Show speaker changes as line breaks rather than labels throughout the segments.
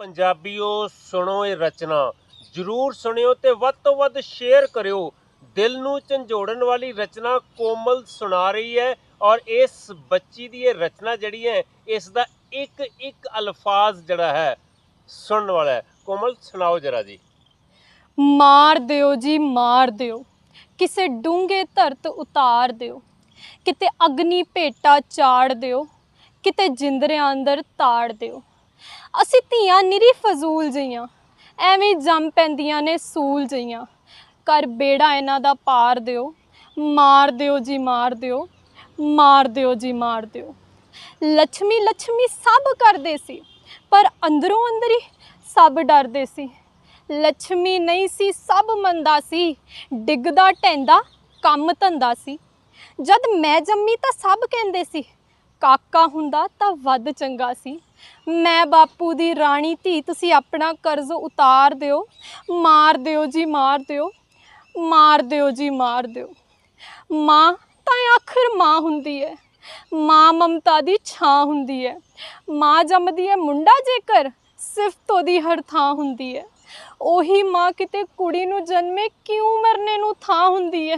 ਪੰਜਾਬੀਓ ਸੁਣੋ ਇਹ ਰਚਨਾ। ਜਰੂਰ ਸੁਣਿਓ ਤੇ ਵੱਧ ਤੋਂ ਵੱਧ ਸ਼ੇਅਰ ਕਰਿਓ। ਦਿਲ ਨੂੰ ਝੰਜੋੜਨ ਵਾਲੀ ਰਚਨਾ ਕੋਮਲ ਸੁਣਾ ਰਹੀ ਹੈ ਔਰ ਇਸ ਬੱਚੀ ਦੀ ਇਹ ਰਚਨਾ ਜਿਹੜੀ ਹੈ, ਇਸ ਦਾ ਇੱਕ ਇੱਕ ਅਲਫਾਜ਼ ਜਿਹੜਾ ਹੈ, ਸੁਣਨ ਵਾਲਾ ਹੈ। ਕੋਮਲ, ਸੁਣਾਓ ਜਰਾ ਜੀ।
ਮਾਰ ਦਿਓ ਜੀ, ਮਾਰ ਦਿਓ। ਕਿਸੇ ਡੂੰਘੇ ਧਰਤ ਉਤਾਰ ਦਿਓ। ਕਿਤੇ ਅਗਨੀ ਭੇਟਾ ਚਾੜ ਦਿਓ। ਕਿਤੇ ਜਿੰਦਰਿਆਂ ਅੰਦਰ ਤਾੜ ਦਿਓ। ਅਸੀਂ ਧੀਆਂ ਨਿਰੀ ਫਜ਼ੂਲ ਜਈਆਂ, ਐਵੇਂ ਜੰਮ ਪੈਂਦੀਆਂ ਨੇ ਸੂਲ ਜਈਆਂ। ਕਰ ਬੇੜਾ ਇਹਨਾਂ ਦਾ ਪਾਰ ਦਿਓ, ਮਾਰ ਦਿਓ ਜੀ ਮਾਰ ਦਿਓ ਮਾਰ ਦਿਓ ਜੀ ਮਾਰ ਦਿਓ। ਲక్ష్ਮੀ ਲక్ష్ਮੀ ਸਭ ਕਰਦੇ ਸੀ, ਪਰ ਅੰਦਰੋਂ ਅੰਦਰ ਹੀ ਸਭ ਡਰਦੇ ਸੀ। ਲక్ష్ਮੀ ਨਹੀਂ ਸੀ, ਸਭ ਮੰਦਾ ਸੀ, ਡਿੱਗਦਾ ਟੈਂਦਾ ਕੰਮ ਧੰਦਾ ਸੀ। ਜਦ ਮੈਂ ਜੰਮੀ ਤਾਂ ਸਭ ਕਹਿੰਦੇ ਸੀ ਕਾਕਾ ਹੁੰਦਾ ਤਾਂ ਵੱਧ ਚੰਗਾ ਸੀ। ਮੈਂ ਬਾਪੂ ਦੀ ਰਾਣੀ ਧੀ, ਤੁਸੀਂ ਆਪਣਾ ਕਰਜ਼ ਉਤਾਰ ਦਿਓ। ਮਾਰ ਦਿਓ ਜੀ, ਮਾਰ ਦਿਓ। ਮਾਰ ਦਿਓ ਜੀ, ਮਾਰ ਦਿਓ। ਮਾਂ ਤਾਂ ਆਖਰ ਮਾਂ ਹੁੰਦੀ ਹੈ ਮਾਂ ਮਮਤਾ ਦੀ ਛਾਂ ਹੁੰਦੀ ਹੈ ਮਾਂ ਜੰਮਦੀ ਹੈ ਮੁੰਡਾ ਜੇਕਰ, ਸਿਫਤ ਉਹਦੀ ਹਰ ਥਾਂ ਹੁੰਦੀ ਹੈ ਉਹੀ ਮਾਂ ਕਿਤੇ ਕੁੜੀ ਨੂੰ ਜਨਮੇ ਕਿਉਂ ਮਰਨੇ ਨੂੰ ਥਾਂ ਹੁੰਦੀ ਹੈ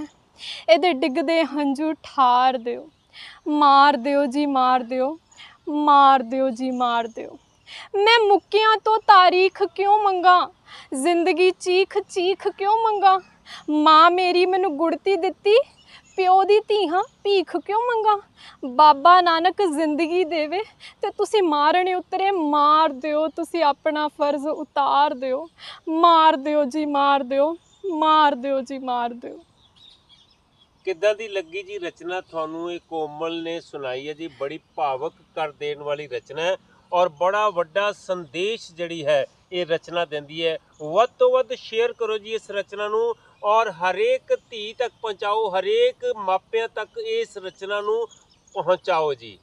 ਇਹਦੇ ਡਿੱਗਦੇ ਹੰਝੂ ਠਾਰ ਦਿਓ। ਮਾਰ ਦਿਓ ਜੀ, ਮਾਰ ਦਿਓ। ਮਾਰ ਦਿਓ ਜੀ, ਮਾਰ ਦਿਓ। ਮੈਂ ਮੁੱਕਿਆਂ ਤੋਂ ਤਾਰੀਖ ਕਿਉਂ ਮੰਗਾ? ਜ਼ਿੰਦਗੀ ਚੀਖ ਚੀਖ ਕਿਉਂ ਮੰਗਾ? ਮਾਂ ਮੇਰੀ ਮੈਨੂੰ ਗੁੜਤੀ ਦਿੱਤੀ, ਪਿਓ ਦੀ ਧੀ ਹਾਂ ਭੀਖ ਕਿਉਂ ਮੰਗਾ? ਬਾਬਾ ਨਾਨਕ ਜ਼ਿੰਦਗੀ ਦੇਵੇ ਤੇ ਤੁਸੀਂ ਮਾਰਣੇ ਉਤਰੇ, ਮਾਰ ਦਿਓ। ਤੁਸੀਂ ਆਪਣਾ ਫਰਜ਼ ਉਤਾਰ ਦਿਓ। ਮਾਰ ਦਿਓ ਜੀ, ਮਾਰ ਦਿਓ। ਮਾਰ ਦਿਓ ਜੀ, ਮਾਰ ਦਿਓ।
ਕਿੱਦਾਂ ਦੀ ਲੱਗੀ ਜੀ ਰਚਨਾ? ਤੁਹਾਨੂੰ ਇਹ ਕੋਮਲ ਨੇ ਸੁਣਾਈ ਹੈ ਜੀ, ਬੜੀ ਭਾਵਕ ਕਰ ਦੇਣ ਵਾਲੀ ਰਚਨਾ ਹੈ ਔਰ ਬੜਾ ਵੱਡਾ ਸੰਦੇਸ਼ ਜਿਹੜੀ ਹੈ ਇਹ ਰਚਨਾ ਦਿੰਦੀ ਹੈ। ਵੱਧ ਤੋਂ ਵੱਧ ਸ਼ੇਅਰ ਕਰੋ ਜੀ ਇਸ ਰਚਨਾ ਨੂੰ ਔਰ ਹਰੇਕ ਧੀ ਤੱਕ ਪਹੁੰਚਾਓ, ਹਰੇਕ ਮਾਪਿਆਂ ਤੱਕ ਇਸ ਰਚਨਾ ਨੂੰ ਪਹੁੰਚਾਓ ਜੀ।